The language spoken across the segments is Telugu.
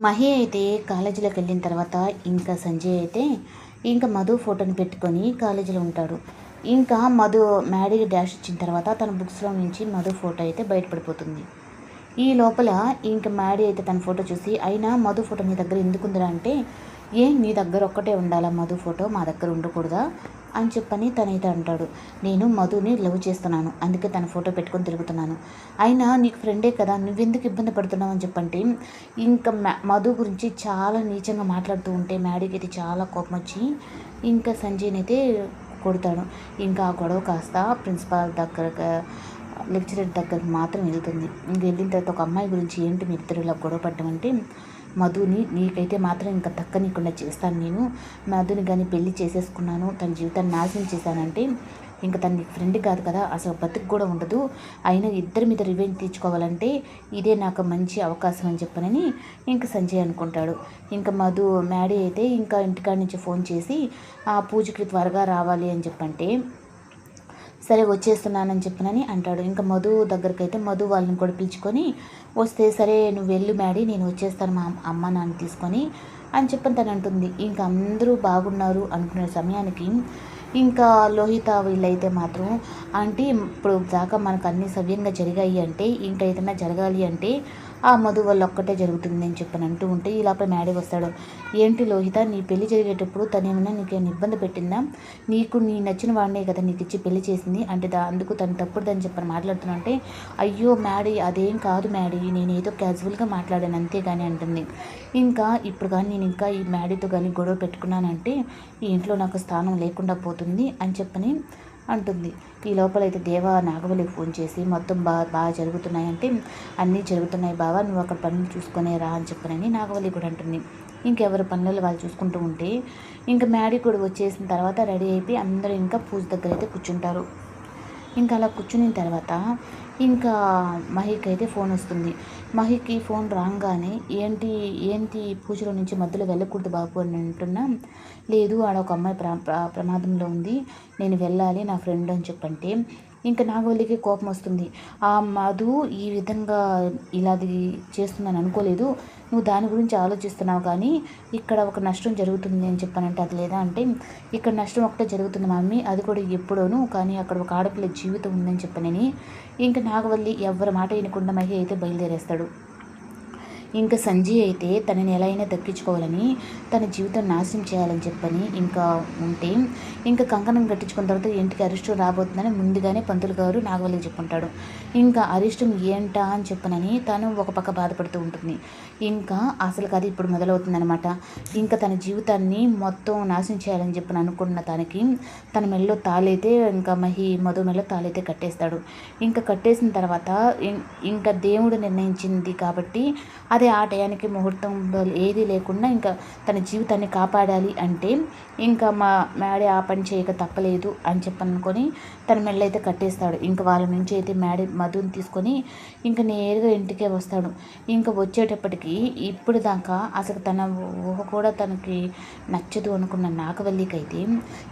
మహి అయితే కాలేజీలోకి వెళ్ళిన తర్వాత ఇంకా సంజయ్ అయితే ఇంకా మధు ఫోటోని పెట్టుకొని కాలేజీలో ఉంటాడు. ఇంకా మధు మ్యాడీకి డాష్ ఇచ్చిన తర్వాత తన బుక్స్లో నుంచి మధు ఫోటో అయితే బయటపడిపోతుంది. ఈ లోపల ఇంకా మ్యాడీ అయితే తన ఫోటో చూసి అయినా మధు ఫోటో మీ దగ్గర ఎందుకుందిరా? అంటే ఏ నీ దగ్గర ఒక్కటే ఉండాలా మధు ఫోటో? మా దగ్గర ఉండకూడదా? అని చెప్పని తనైతే అంటాడు. నేను మధుని లవ్ చేస్తున్నాను. అందుకే తన ఫోటో పెట్టుకొని తిరుగుతున్నాను. అయినా నీకు ఫ్రెండే కదా నువ్వెందుకు ఇబ్బంది పడుతున్నావు అని చెప్పంటే ఇంకా మధు గురించి చాలా నీచంగా మాట్లాడుతూ ఉంటే మ్యాడీకి అయితే చాలా కోపం వచ్చి ఇంకా సంజయ్ని అయితే కొడతాడు. ఇంకా ఆ గొడవ కాస్త ప్రిన్సిపాల్ దగ్గర లెక్చరర్ దగ్గరకు మాత్రం వెళ్తుంది. ఇంక వెళ్ళిన తర్వాత ఒక అమ్మాయి గురించి ఏంటి మీ ఇద్దరు ఇలా గొడవ పడ్డమంటే మధుని నీకైతే మాత్రం ఇంకా దక్కనీయకుండా చేస్తాను నేను. మధుని కానీ పెళ్ళి చేసేసుకున్నాను. తన జీవితాన్ని నాశనం చేశానంటే ఇంకా తన ఫ్రెండ్ కాదు కదా అసలు బతుకు కూడా ఉండదు. అయినా ఇద్దరి మీద రివెంజ్ తీర్చుకోవాలంటే ఇదే నాకు మంచి అవకాశం అని చెప్పనని ఇంకా సంజయ్ అనుకుంటాడు. ఇంకా మధు మ్యాడీ అయితే ఇంకా ఇంటికాడ నుంచి ఫోన్ చేసి ఆ పూజకి త్వరగా రావాలి అని చెప్పంటే సరే వచ్చేస్తున్నానని చెప్పనని అంటాడు. ఇంకా మధు దగ్గరికి అయితే మధు వాళ్ళని కూడా పిలుచుకొని వస్తే సరే నువ్వు వెళ్ళు మ్యాడీ నేను వచ్చేస్తాను మా అమ్మ నాన్న తీసుకొని అని చెప్పని తను అంటుంది. ఇంకా అందరూ బాగున్నారు అనుకునే సమయానికి ఇంకా లోహిత వీళ్ళైతే మాత్రం అంటే ఇప్పుడు దాకా మనకు అన్ని సవ్యంగా జరిగాయి అంటే ఇంకా ఏదైనా జరగాలి అంటే ఆ మధు వల్ల ఒక్కటే జరుగుతుంది అని చెప్పని అంటూ ఉంటే ఈ లోపల మ్యాడీ వస్తాడు. ఏంటి లోహిత నీ పెళ్ళి జరిగేటప్పుడు తను ఏమైనా నీకు ఇబ్బంది పెట్టిందా? నీకు నీ నచ్చిన వాడినే కదా నీకు ఇచ్చి పెళ్ళి చేసింది. అంటే దా అందుకు తను తప్పుడుదని చెప్పని మాట్లాడుతున్నా అంటే అయ్యో మ్యాడీ అదేం కాదు మ్యాడీ నేను ఏదో క్యాజువల్గా మాట్లాడాను అంతేగాని అంటుంది. ఇంకా ఇప్పుడు కానీ నేను ఇంకా ఈ మ్యాడీతో కానీ గొడవ పెట్టుకున్నానంటే ఈ ఇంట్లో నాకు స్థానం లేకుండా పోతుంది అని చెప్పని అంటుంది. ఈ లోపల అయితే దేవా నాగవల్లికి ఫోన్ చేసి మొత్తం బాగా బాగా జరుగుతున్నాయంటే అన్నీ జరుగుతున్నాయి బావా నువ్వు అక్కడ పనులు చూసుకునే రా అని చెప్పనని నాగవల్లి కూడా అంటుంది. ఇంకెవరి పనులు వాళ్ళు చూసుకుంటూ ఉంటే ఇంకా మ్యాడీ కూడా వచ్చేసిన తర్వాత రెడీ అయిపోయి అందరూ ఇంకా పూజ దగ్గర అయితే కూర్చుంటారు. ఇంకా అలా కూర్చున్న తర్వాత ఇంకా మహిక్ అయితే ఫోన్ వస్తుంది. మహికి ఫోన్ రాగానే ఏంటి ఏంటి పూజలో నుంచి మధ్యలో వెళ్ళకూడదు బాబు అని అంటున్నా. లేదు ఆడ ఒక అమ్మాయి ప్ర ప్రమాదంలో ఉంది. నేను వెళ్ళాలి నా ఫ్రెండ్ అని చెప్పంటే ఇంకా నాగవల్లికి కోపం వస్తుంది. ఆ మధు ఈ విధంగా ఇలాది చేస్తుందని అనుకోలేదు. నువ్వు దాని గురించి ఆలోచిస్తున్నావు కానీ ఇక్కడ ఒక నష్టం జరుగుతుంది అని చెప్పానంటే అది లేదా అంటే ఇక్కడ నష్టం ఒకటే జరుగుతుంది మమ్మీ అది కూడా ఎప్పుడోను కానీ అక్కడ ఒక ఆడపిల్ల జీవితం ఉందని చెప్పనని. ఇంకా నాగవల్లి ఎవరి మాట వినకుండా మహి అయితే బయలుదేరేస్తాడు. ఇంకా సంజయ్ అయితే తనని ఎలా అయినా దక్కించుకోవాలని తన జీవితం నాశనం చేయాలని చెప్పని ఇంకా ఉంటే ఇంకా కంకణం కట్టించుకున్న తర్వాత ఇంటికి అరిష్టం రాబోతుందని ముందుగానే పంతులు గారు నాగవల్లికి చెప్పుంటాడు. ఇంకా అరిష్టం ఏంటా అని చెప్పనని తను ఒక పక్క బాధపడుతూ ఉంటుంది. ఇంకా అసలు కథ ఇప్పుడు మొదలవుతుందనమాట ఇంకా తన జీవితాన్ని మొత్తం నాశనం చేయాలని చెప్పని అనుకున్న తనకి తన మెల్లో తాళైతే ఇంకా మహి మధు మెల్లో తాళైతే కట్టేస్తాడు. ఇంకా కట్టేసిన తర్వాత ఇంకా దేవుడు నిర్ణయించింది కాబట్టి అదే ఆ టయానికి ముహూర్తం ఏది లేకుండా ఇంకా తన జీవితాన్ని కాపాడాలి అంటే ఇంకా మా మ్యాడీ ఆ పని చేయక తప్పలేదు అని చెప్పనుకొని తన మెళ్ళైతే అయితే కట్టేస్తాడు. ఇంకా వాళ్ళ నుంచి అయితే మ్యాడీ మధుని తీసుకొని ఇంకా నేరుగా ఇంటికే వస్తాడు. ఇంకా వచ్చేటప్పటికి ఇప్పుడు దాకా అసలు తన ఊహ కూడా తనకి నచ్చదు అనుకున్న నాగవల్లికైతే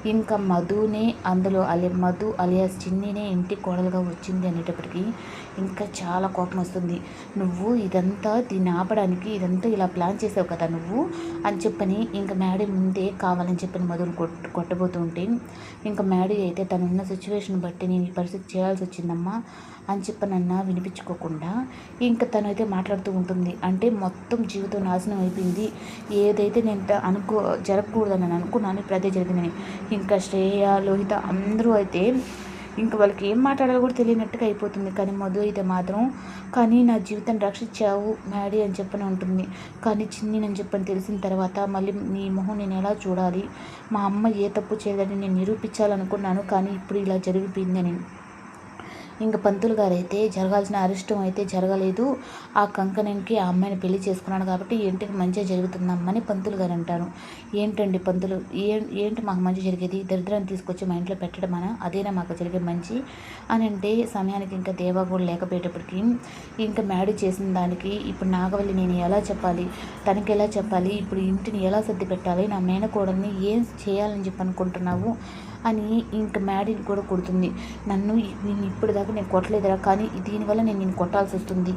ఇంకా మధునే అందులో అలి మధు అలియాస్ చిన్నినే ఇంటి కోడలుగా వచ్చింది అనేటప్పటికీ ఇంకా చాలా కోపం వస్తుంది. నువ్వు ఇదంతా దీని ఆపడానికి ఇదంతా ఇలా ప్లాన్ చేసావు కదా నువ్వు? అని చెప్పని ఇంకా మ్యాడీ ముందే కావాలని చెప్పని మధుని కొట్టు కొట్టబోతూ ఉంటే ఇంకా మ్యాడీ అయితే తనున్న సిచ్యువేషన్ బట్టి నేను ఈ పరిస్థితి చేయాల్సి వచ్చిందమ్మా అని చెప్పనన్నా వినిపించుకోకుండా ఇంకా తను అయితే మాట్లాడుతూ ఉంటుంది. అంటే మొత్తం జీవితం నాశనం అయిపోయింది. ఏదైతే నేను అనుకో జరగకూడదని అనుకున్నాను ఇప్పుడు అదే జరిగిందని. ఇంకా శ్రేయ లోహిత అందరూ అయితే ఇంకా వాళ్ళకి ఏం మాట్లాడాలో కూడా తెలియనట్టుగా అయిపోతుంది. కానీ మధు అయితే మాత్రం కానీ నా జీవితాన్ని రక్షించావు మ్యాడీ అని చెప్పని ఉంటుంది. కానీ చిన్ని నేను చెప్పని తెలిసిన తర్వాత మళ్ళీ నీ మొహం నేను ఎలా చూడాలి? మా అమ్మ ఏ తప్పు చేయదని నేను నిరూపించాలనుకున్నాను కానీ ఇప్పుడు ఇలా జరిగిపోయిందని ఇంకా పంతులు గారు అయితే జరగాల్సిన అరిష్టం అయితే జరగలేదు. ఆ కంకణంకి ఆ అమ్మాయిని పెళ్ళి చేసుకున్నాడు కాబట్టి ఇంటికి మంచిగా జరుగుతుందమ్మని పంతులు గారు అంటారు. ఏంటండి పంతులు? ఏ ఏంటి మాకు మంచి జరిగేది? దరిద్రాన్ని తీసుకొచ్చి మా ఇంట్లో పెట్టడం అన అదేనా మాకు జరిగే మంచి? అని అంటే సమయానికి ఇంకా దేవా కూడా లేకపోయేటప్పటికి ఇంకా మ్యాడీ చేసిన దానికి ఇప్పుడు నాగవల్లి నేను ఎలా చెప్పాలి? తనకి ఎలా చెప్పాలి? ఇప్పుడు ఇంటిని ఎలా సర్ది పెట్టాలి? నా మేనకోడల్ని ఏం చేయాలని చెప్పి అనుకుంటున్నావు? అని ఇంక మ్యాడీని కూడా కొడుతుంది. నన్ను నేను ఇప్పటిదాకా దాకా నేను కొట్టలేదురా కానీ దీనివల్ల నేను నేను కొట్టాల్సి వస్తుంది